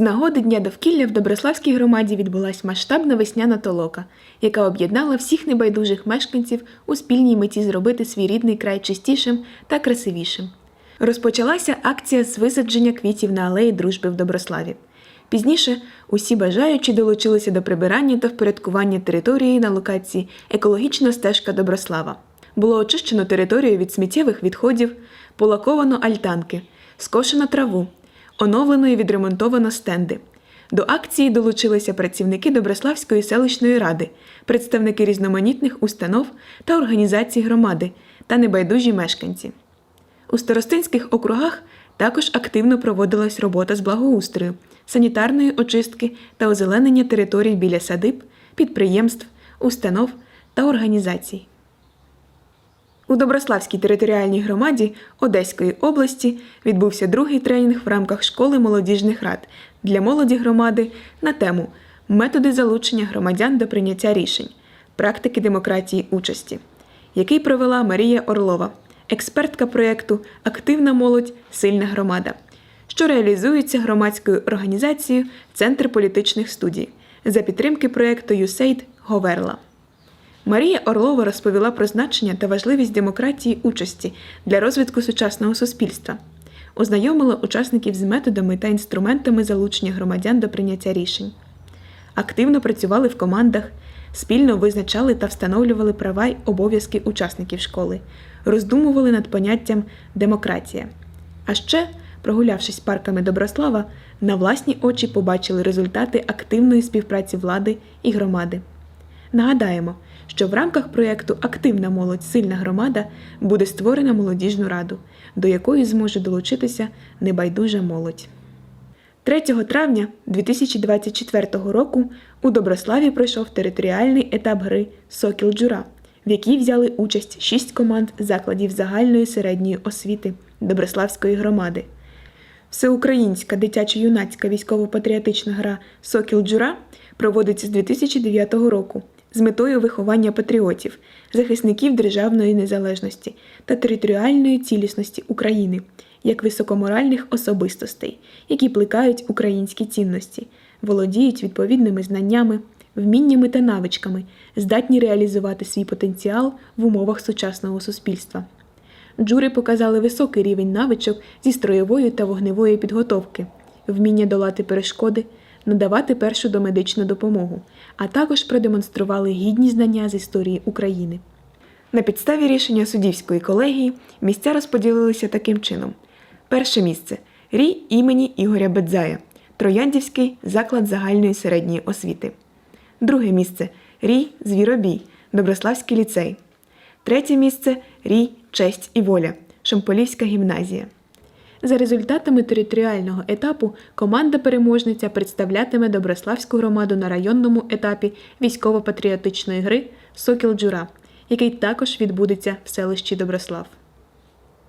нагоди Дня довкілля в Доброславській громаді відбулася масштабна весняна толока, яка об'єднала всіх небайдужих мешканців у спільній меті зробити свій рідний край чистішим та красивішим. Розпочалася акція з висадження квітів на алеї дружби в Доброславі. Пізніше усі бажаючі долучилися до прибирання та впорядкування території на локації екологічна стежка Доброслава. Було очищено територію від сміттєвих відходів, полаковано альтанки, скошено траву, оновлено і відремонтовано стенди. До акції долучилися працівники Доброславської селищної ради, представники різноманітних установ та організацій громади та небайдужі мешканці. У старостинських округах також активно проводилась робота з благоустрою, санітарної очистки та озеленення територій біля садиб, підприємств, установ та організацій. У Доброславській територіальній громаді Одеської області відбувся другий тренінг в рамках школи молодіжних рад для молоді громади на тему Методи залучення громадян до прийняття рішень, практики демократії участі, який провела Марія Орлова, експертка проєкту Активна молодь, сильна громада, що реалізується громадською організацією Центр політичних студій за підтримки проєкту USAID Говерла. Марія Орлова розповіла про значення та важливість демократії участі для розвитку сучасного суспільства, ознайомила учасників з методами та інструментами залучення громадян до прийняття рішень. Активно працювали в командах, спільно визначали та встановлювали права й обов'язки учасників школи, роздумували над поняттям демократія. А ще, прогулявшись парками Доброслава, на власні очі побачили результати активної співпраці влади і громади. Нагадаємо, що в рамках проєкту Активна молодь сильна громада буде створена молодіжну раду, до якої зможе долучитися небайдужа молодь. 3 травня 2024 року у Доброславі пройшов територіальний етап гри Сокіл Джура, в якій взяли участь шість команд закладів загальної середньої освіти Доброславської громади. Всеукраїнська дитячо-юнацька військово-патріотична гра Сокіл Джура проводиться з 2009 року з метою виховання патріотів, захисників державної незалежності та територіальної цілісності України як високоморальних особистостей, які плекають українські цінності, володіють відповідними знаннями, вміннями та навичками, здатні реалізувати свій потенціал в умовах сучасного суспільства. Джури показали високий рівень навичок зі строєвої та вогневої підготовки, вміння долати перешкоди, надавати першу домедичну допомогу, а також продемонстрували гідні знання з історії України. На підставі рішення суддівської колегії місця розподілилися таким чином: перше місце рій імені Ігоря Бедзая, Трояндівський заклад загальної середньої освіти. Друге місце рій Звіробій, Доброславський ліцей. Третє місце рій Честь і воля, Шомполівська гімназія. За результатами територіального етапу команда переможниця представлятиме Доброславську громаду на районному етапі військово-патріотичної гри Сокіл Джура, який також відбудеться в селищі Доброслав.